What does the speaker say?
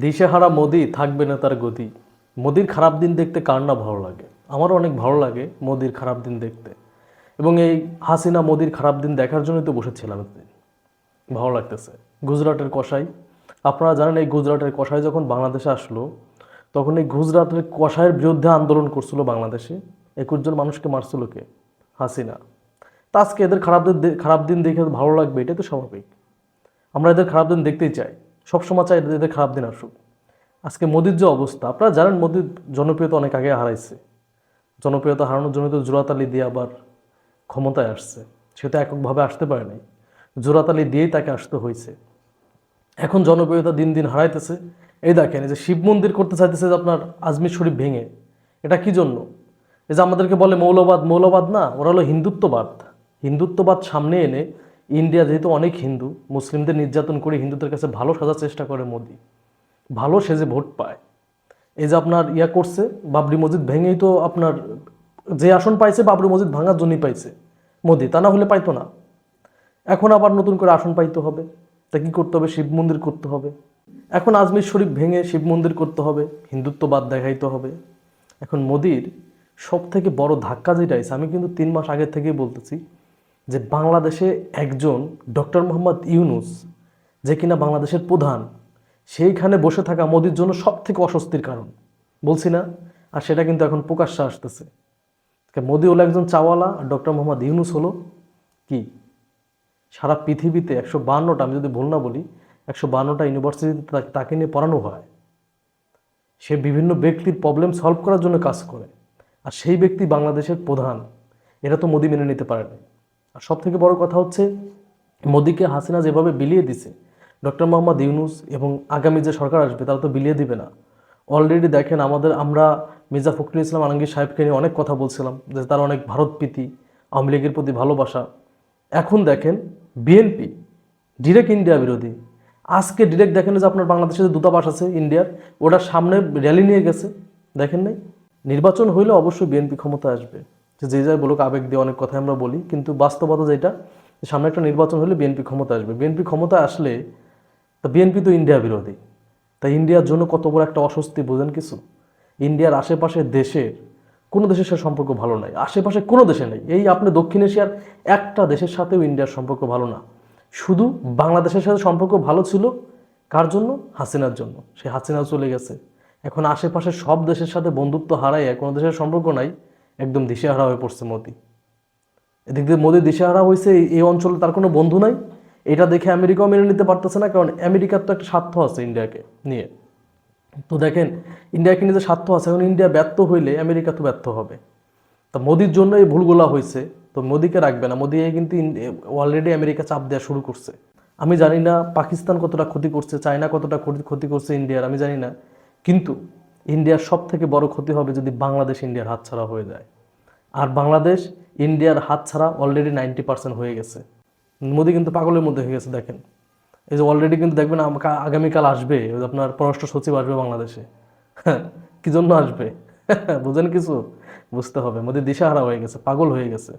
দিশেহারা মোদি থাকবে না তার গতি। মোদির খারাপ দিন দেখতে কার না ভালো লাগে? আমারও অনেক ভালো লাগে মোদির খারাপ দিন দেখতে। এবং এই হাসিনা মোদির খারাপ দিন দেখার জন্যই তো বসেছিলাম ভালো লাগতেছে। গুজরাটের কষাই আপনারা জানেন এই গুজরাটের কষাই যখন বাংলাদেশে আসলো, তখন এই গুজরাটের কষাইয়ের বিরুদ্ধে আন্দোলন করছিল বাংলাদেশে। একুশ জন মানুষকে মারছিল কে? হাসিনা। তা আজকে এদের খারাপ দিন খারাপ দিন দেখে ভালো লাগবে, এটাই তো স্বাভাবিক। আমরা এদের খারাপ দিন দেখতেই চাই। সবসময় চাই এদের- খারাপ দিন আসুক। আজকে মোদির যে অবস্থা, আপনারা জানেন মোদির জনপ্রিয়তা অনেক আগে হারাইছে। জনপ্রিয়তা হারানোর জন্য তো জোড়াতালি দিয়ে আবার ক্ষমতায় আসছে। সে তো এককভাবে আসতে পারে নাই জোড়াতালি দিয়েই তাকে আসতে হয়েছে। এখন জনপ্রিয়তা দিন দিন হারাইতেছে। এই দেখেন যে শিব মন্দির করতে চাইতেছে যে আপনার আজমির শরীফ ভেঙে, এটা কি জন্য? এই যে আমাদেরকে বলে মৌলবাদ মৌলবাদ না, ওরা হলো হিন্দুত্ববাদ। হিন্দুত্ববাদ সামনে এনে ইন্ডিয়া যেহেতু অনেক হিন্দু, মুসলিমদের নির্যাতন করে হিন্দুদের কাছে ভালো সাজার চেষ্টা করে মোদি। ভালো সেজে ভোট পায়। এই যে আপনার ইয়া করছে, বাবরি মসজিদ ভেঙেই তো আপনার যে আসন পাইছে, বাবরি মসজিদ ভাঙার জন্যই পাইছে মোদি। তা না হলে পাইতো না। এখন আবার নতুন করে আসন পাইতে হবে। তা কি করতে হবে? শিব মন্দির করতে হবে। এখন আজমির শরীফ ভেঙে শিব মন্দির করতে হবে। হিন্দুত্ববাদ দেখাইতে হবে। এখন মোদির সব থেকে বড় ধাক্কা যেটা আমি কিন্তু তিন মাস আগে থেকেই বলতেছি যে বাংলাদেশে একজন ডক্টর মোহাম্মদ ইউনুস, যে কিনা বাংলাদেশের প্রধান, সেইখানে বসে থাকা মোদির জন্য সব থেকে অস্বস্তির কারণ। বলছি না, আর সেটা কিন্তু এখন প্রকাশ্যে আসতেছে। মোদি হলো একজন চাওয়ালা, আর ডক্টর মোহাম্মদ ইউনুস হলো কি? সারা পৃথিবীতে একশো বান্নটা, আমি যদি ভুল না বলি, একশো বান্নটা ইউনিভার্সিটিতে তাকে নিয়ে পড়ানো হয়। সে বিভিন্ন ব্যক্তির প্রবলেম সলভ করার জন্য কাজ করে। আর সেই ব্যক্তি বাংলাদেশের প্রধান। এটা তো মোদি মেনে নিতে পারে না আর সব থেকে বড় কথা হচ্ছে, মোদিকে হাসিনা যেভাবে বিলিয়ে দিছে, ডক্টর মোহাম্মদ ইউনুস এবং আগামী যে সরকার আসবে তারা তো বিলিয়ে দিবে না। অলরেডি দেখেন আমাদের, আমরা মির্জা ফখরুল ইসলাম আলমগীর সাহেবকে নিয়ে অনেক কথা বলছিলাম যে তার অনেক ভারতপ্রীতি আওয়ামী লীগের প্রতি ভালোবাসা। এখন দেখেন, বিএনপি ডিরেক্ট ইন্ডিয়া বিরোধী। আজকে ডিরেক্ট দেখেন যে আপনার বাংলাদেশে যে দূতাবাস আছে ইন্ডিয়ার ওটার সামনে র্যালি নিয়ে গেছে। দেখেন নাই? নির্বাচন হইলে অবশ্যই বিএনপি ক্ষমতা আসবে। যে যে যাই বলুক, আবেগ দিয়ে অনেক কথাই আমরা বলি, কিন্তু বাস্তবতা যেটা সামনে একটা নির্বাচন হলে বিএনপি ক্ষমতা আসবে। বিএনপি ক্ষমতা আসলে, তা বিএনপি তো ইন্ডিয়া বিরোধী। তাই ইন্ডিয়ার জন্য কত বড় একটা অস্বস্তি, বোঝেন কিছু? ইন্ডিয়ার আশেপাশের দেশের কোনো দেশের সাথে সম্পর্ক ভালো নাই। আশেপাশে কোনো দেশে নেই। এই আপনি দক্ষিণ এশিয়ার একটা দেশের সাথেও ইন্ডিয়ার সম্পর্ক ভালো না। শুধু বাংলাদেশের সাথে সম্পর্ক ভালো ছিল কার জন্য? হাসিনার জন্য। সে হাসিনা চলে গেছে। এখন আশেপাশের সব দেশের সাথে বন্ধুত্ব হারাইয়া কোনো দেশের সম্পর্ক নাই। একদম দিশেহারা হয়ে পড়ছে মোদি। এদিক দিয়ে মোদি দিশেহারা হয়েছে, এই- অঞ্চলে তার কোনো বন্ধু নাই। এটা দেখে আমেরিকাও মেনে নিতে পারতেছে না, কারণ আমেরিকার তো একটা স্বার্থ আছে ইন্ডিয়াকে নিয়ে। তো দেখেন, ইন্ডিয়াকে নিজের স্বার্থ আছে, এখন ইন্ডিয়া ব্যর্থ হইলে আমেরিকা তো ব্যর্থ হবে। তা মোদির জন্য এই ভুলগুলা হয়েছে, তো মোদিকে রাখবে না। মোদি কিন্তু অলরেডি আমেরিকা চাপ দেওয়া শুরু করছে। আমি জানি না পাকিস্তান কতটা ক্ষতি করছে, চায়না কতটা ক্ষতি করছে ইন্ডিয়ার, আমি জানি না। কিন্তু ইন্ডিয়ার সব থেকে বড় ক্ষতি হবে যদি বাংলাদেশ ইন্ডিয়ার হাতছাড়া হয়ে যায়। আর বাংলাদেশ ইন্ডিয়ার হাতছাড়া অলরেডি নাইনটি পার্সেন্ট হয়ে গেছে। মোদি কিন্তু পাগলের মধ্যে হয়ে গেছে, দেখেন। এই যে অলরেডি কিন্তু দেখবেন আগামীকাল আসবে আপনার পররাষ্ট্র সচিব আসবে বাংলাদেশে। কি জন্য আসবে? বুঝেন কিছু? বুঝতে হবে। মোদি দিশাহারা হয়ে গেছে, পাগল হয়ে গেছে।